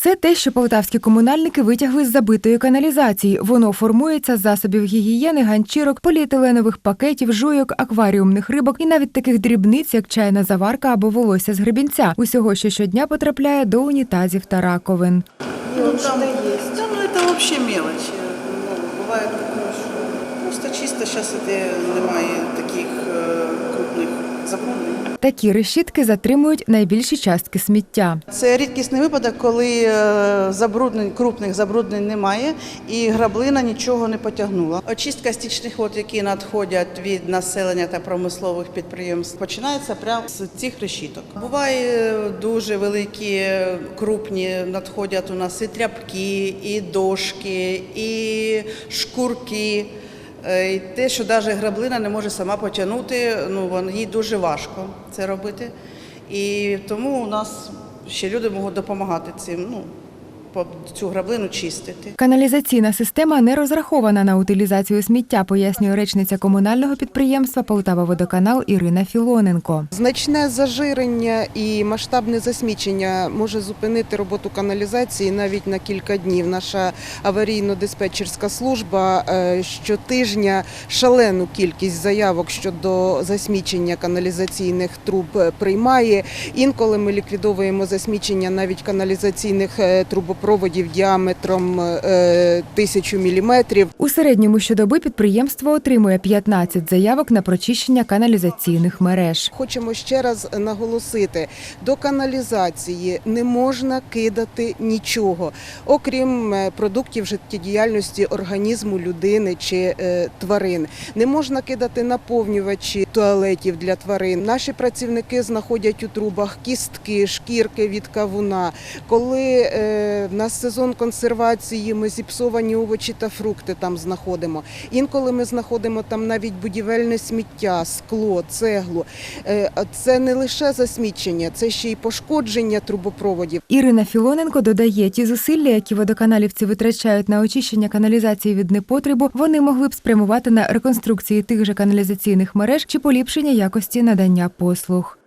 Це те, що полтавські комунальники витягли з забитої каналізації. Воно формується з засобів гігієни, ганчірок, поліетиленових пакетів, жуйок, акваріумних рибок і навіть таких дрібниць, як чайна заварка або волосся з гребінця. Усього, що щодня потрапляє до унітазів та раковин. Ну, там, да, ну это вообще мелочи. Ну, такое, що просто чисто зараз іде немає таких е, крупних забруднень. Такі решітки затримують найбільші частки сміття. Це рідкісний випадок, коли е, забруднень, крупних забруднень немає і граблина нічого не потягнула. Очистка стічних вод, які надходять від населення та промислових підприємств, починається прямо з цих решіток. Буває е, дуже великі, крупні надходять у нас і тряпки, і дошки, і шкурки. Е, І те, що навіть граблина не може сама потягнути, ну їй дуже важко це робити. І тому у нас ще люди можуть допомагати цим, ну, цю граблину чистити. Каналізаційна система не розрахована на утилізацію сміття, пояснює речниця комунального підприємства Полтава Водоканал Ірина Філоненко. Значне зажирення і масштабне засмічення може зупинити роботу каналізації навіть на кілька днів. Наша аварійно-диспетчерська служба е, щотижня шалену кількість заявок щодо засмічення каналізаційних труб приймає. Інколи ми ліквідовуємо засмічення навіть каналізаційних е, трубопроводів діаметром е, тисячу міліметрів. У середньому щодоби підприємство отримує 15 заявок на прочищення каналізаційних мереж. Хочемо ще раз наголосити: до каналізації не можна кидати нічого, окрім е, продуктів життєдіяльності організму людини чи е, тварин. Не можна кидати наповнювачі туалетів для тварин. Наші працівники знаходять у трубах кістки, шкірки від кавуна. Коли нас сезон консервації, ми зіпсовані овочі та фрукти там знаходимо. Інколи ми знаходимо там навіть будівельне сміття, скло, цеглу. Е, Це не лише засмічення, це ще й пошкодження трубопроводів. Ірина Філоненко додає, ті зусилля, які водоканалівці витрачають на очищення каналізації від непотребу, вони могли б спрямувати на реконструкції тих же каналізаційних мереж чи поліпшення якості надання послуг.